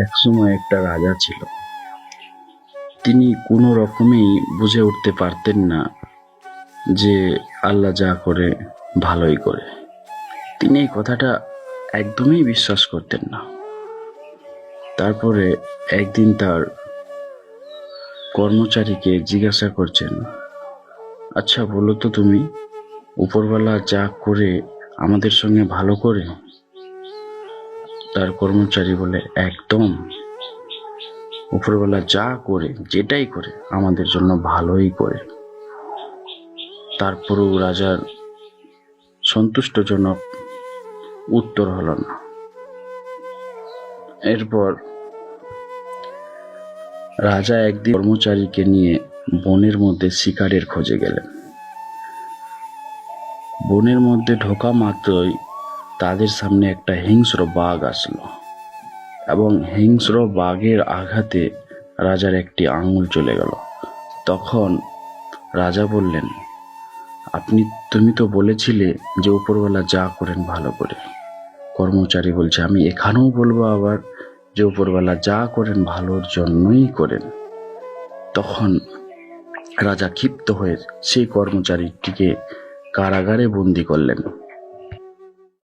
একসময় একটা রাজা ছিল। তিনি কোনো রকমেই বুঝে উঠতে পারতেন না যে আল্লাহ যা করে, ভালোই করে। তিনি এই কথাটা একদমই বিশ্বাস করতেন না। তারপরে একদিন তার কর্মচারীকে জিজ্ঞাসা করছেন আচ্ছা বলো তো তুমি, উপরওয়ালা যা করে আমাদের সঙ্গে ভালো করে তার কর্মচারী বলে, একদম। উপরবেলা যা করে, যেটাই করে, আমাদের জন্য ভালোই করে। তারপরেও রাজার সন্তুষ্টজনক উত্তর হলো না। এরপর রাজা একদিন কর্মচারীকে নিয়ে বনের মধ্যে শিকারের খোঁজে গেলেন। বনের মধ্যে ঢোকা মাত্রই তাদের সামনে একটা হিংস্র বাঘ আসলো এবং হিংস্র বাঘের আঘাতে রাজার একটি আঙুল চলে গেল। তখন রাজা বললেন, আপনি, তুমি তো বলেছিলে যে উপরওয়ালা যা করেন ভালো করে। কর্মচারী বলছে, আমি এখানেও বলব আবার যে উপরওয়ালা যা করেন ভালোর জন্যই করেন। তখন রাজা ক্ষিপ্ত হয়ে সেই কর্মচারীটিকে কারাগারে বন্দি করলেন।